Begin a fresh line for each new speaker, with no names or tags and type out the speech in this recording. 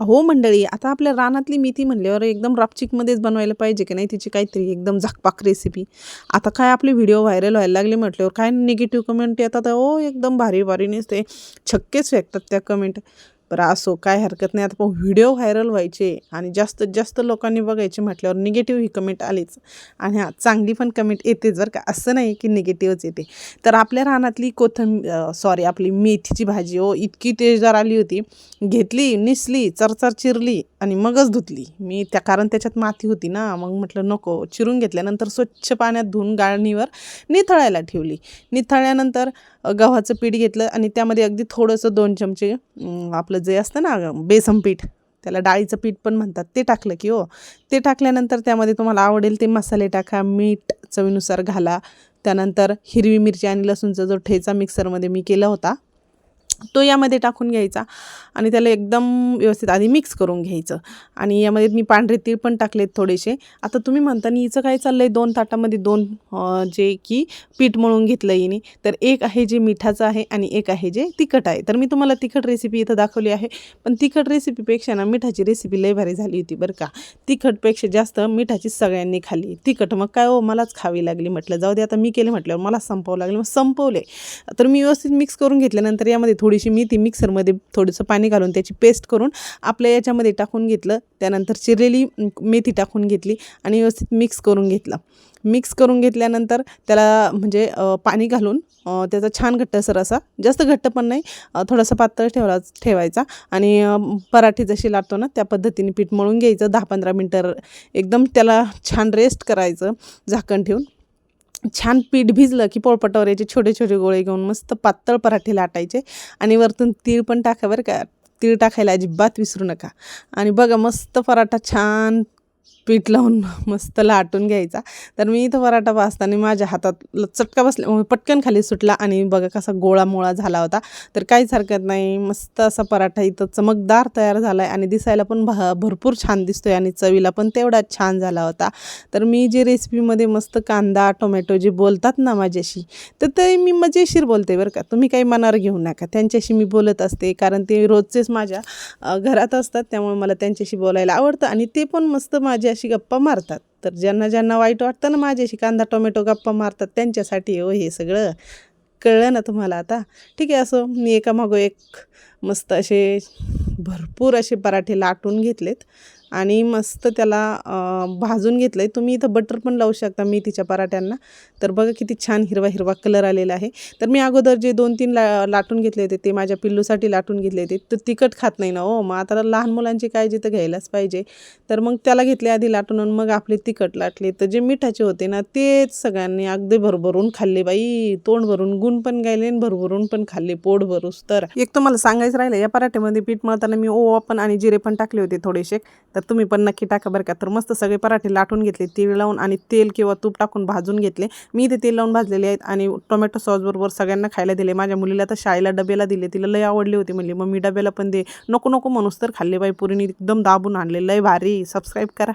हो मंडळी आता आपल्या रानातली मेथी म्हणल्यावर एकदम रापचिकमध्येच बनवायला पाहिजे की नाही तिची काहीतरी एकदम झकपाक रेसिपी आता काय आपले व्हिडिओ व्हायरल व्हायला लागले म्हटल्यावर काय निगेटिव्ह कमेंट येतात? हो एकदम भारी भारी नसते. छक्केच फेकतात त्या कमेंट बरं असो काय हरकत नाही. आता पण व्हिडिओ व्हायरल व्हायचे आणि जास्तीत जास्त लोकांनी बघायचे म्हटल्यावर निगेटिव्ह ही कमेंट आलीच. आणि हां चांगली पण कमेंट येते जर का. असं नाही की निगेटिव्हच येते. तर आपल्या रानातली कोथं सॉरी आपली मेथीची भाजी हो इतकी तेजदार आली होती. घेतली निसली चरचर चिरली आणि मगच धुतली. मी त्या कारण त्याच्यात माती होती ना मग म्हटलं नको. चिरून घेतल्यानंतर स्वच्छ पाण्यात धुवून गाळणीवर निथळायला ठेवली. निथळल्यानंतर गव्हाचं पीठ घेतलं आणि त्यामध्ये अगदी थोडंसं दोन चमचे आपलं आपलं जे असतं ना बेसन पीठ त्याला डाळीचं पीठ पण म्हणतात ते टाकलं की हो. ते टाकल्यानंतर त्यामध्ये तुम्हाला आवडेल ते मसाले टाका मीठ चवीनुसार घाला. त्यानंतर हिरवी मिरची आणि लसूणचा जो ठेचा मिक्सरमध्ये मी केला होता तो यामध्ये टाकून घ्यायचा आणि त्याला एकदम व्यवस्थित आधी मिक्स करून घ्यायचं. आणि यामध्ये मी पांढरे तीळ पण टाकलेत थोडेसे. आता तुम्ही म्हणता "नी हिचं काय चाललं आहे दोन ताटामध्ये दोन जे की पीठ मळून घेतलं हिने. तर एक आहे जे मिठाचं आहे आणि एक आहे जे तिखट आहे. तर मी तुम्हाला तिखट रेसिपी इथं दाखवली आहे. पण तिखट रेसिपीपेक्षा ना मिठाची रेसिपी लय भारी झाली होती बरं का. तिखटपेक्षा जास्त मिठाची सगळ्यांनी खाल्ली. तिखट मग काय हो मलाच खावी लागली म्हटलं. जाऊ दे आता मी केले म्हटल्यावर मला संपावं लागले. मग संपवले. तर मी व्यवस्थित मिक्स करून घेतल्यानंतर यामध्ये थोडीशी मेथी मिक्सरमध्ये थोडंसं पाणी घालून त्याची पेस्ट करून आपल्या याच्यामध्ये टाकून घेतलं. त्यानंतर चिरलेली मेथी टाकून घेतली आणि व्यवस्थित मिक्स करून घेतलं. मिक्स करून घेतल्यानंतर त्याला म्हणजे पाणी घालून त्याचा छान घट्टसर असा जास्त घट्ट पण नाही थोडासा पातळ ठेवला ठेवायचा आणि पराठे जशी लाटतो ना त्या पद्धतीने पीठ मळून घ्यायचं. दहा पंधरा मिनटं एकदम त्याला छान रेस्ट करायचं झाकण ठेवून. छान पीठ भिजलं की पोळपाटावर याचे छोटे छोटे गोळे घेऊन मस्त पातळ पराठे लाटायचे. आणि वरतून तीळ पण टाका बरं का. तीळ टाकायला अजिबात विसरू नका. आणि बघा मस्त पराठा छान पीठ लावून मस्त लाटून घ्यायचा. तर मी इथं पराठा भाजताना माझ्या हातात ल- चटका बसल्यामुळे पटकन खाली सुटला आणि बघा कसा गोळा मोळा झाला होता. तर काहीच हरकत नाही. मस्त असा पराठा इथं चमकदार तयार झाला आहे आणि दिसायला पण भा भरपूर छान दिसतोय आणि चवीला पण तेवढाच छान झाला होता. तर मी जे रेसिपीमध्ये मस्त कांदा टोमॅटो जे बोलतात ना माझ्याशी तर ते मी मजेशीर बोलते बरं का. तुम्ही काही मनावर घेऊ नका. त्यांच्याशी मी बोलत असते कारण ते रोजचेच माझ्या घरात असतात त्यामुळे मला त्यांच्याशी बोलायला आवडतं आणि ते पण मस्त माझ्या माझ्याशी गप्पा मारतात. तर ज्यांना ज्यांना वाईट वाटतं ना माझ्याशी कांदा टोमॅटो गप्पा मारतात त्यांच्यासाठी हो हे सगळं कळलं ना तुम्हाला आता? ठीक आहे असं मी एकामागो एक मस्त असे भरपूर असे पराठे लाटून घेतलेत. आणि मस्त त्याला भाजून घेतलं आहे तुम्ही इथं बटर पण लावू शकता मेथीच्या पराठ्यांना. तर बघा किती छान हिरवा हिरवा कलर आलेला आहे. तर मी अगोदर जे दोन तीन ला लाटून घेतले होते ते माझ्या पिल्लूसाठी लाटून घेतले होते. तर तिखट खात नाही ना हो. मग आता लहान मुलांची काळजी तर घ्यायलाच पाहिजे. तर मग त्याला घेतले आधी लाटून आणि मग आपले तिखट लाटले. तर जे मिठाचे होते ना तेच सगळ्यांनी अगदी भरभरून खाल्ले बाई. तोंड भरून गुण पण गायले आणि भरभरून पण खाल्ले. पोट भरूस तर. एक तुम्हाला सांगायचं राहिलं या पराठ्यामध्ये पीठ मळताना मी ओवा पण आणि जिरे पण टाकले होते थोडेसे. तर तुम्ही पण नक्की टाका बरं का. तर मस्त सगळे पराठे लाटून घेतले तीळ लावून आणि तेल किंवा तूप टाकून भाजून घेतले. मी ते तेल लावून भाजलेले आहेत आणि टोमॅटो सॉसबरोबर सगळ्यांना खायला दिले. माझ्या मुलीला तर शाळेला डब्याला दिले. तिला लय आवडली होती म्हणली मग मी डब्याला पण दे. नको नको म्हणूस तर खाल्ले बाई पुरीने. एकदम दाबून आणले. लय भारी. सबस्क्राईब करा.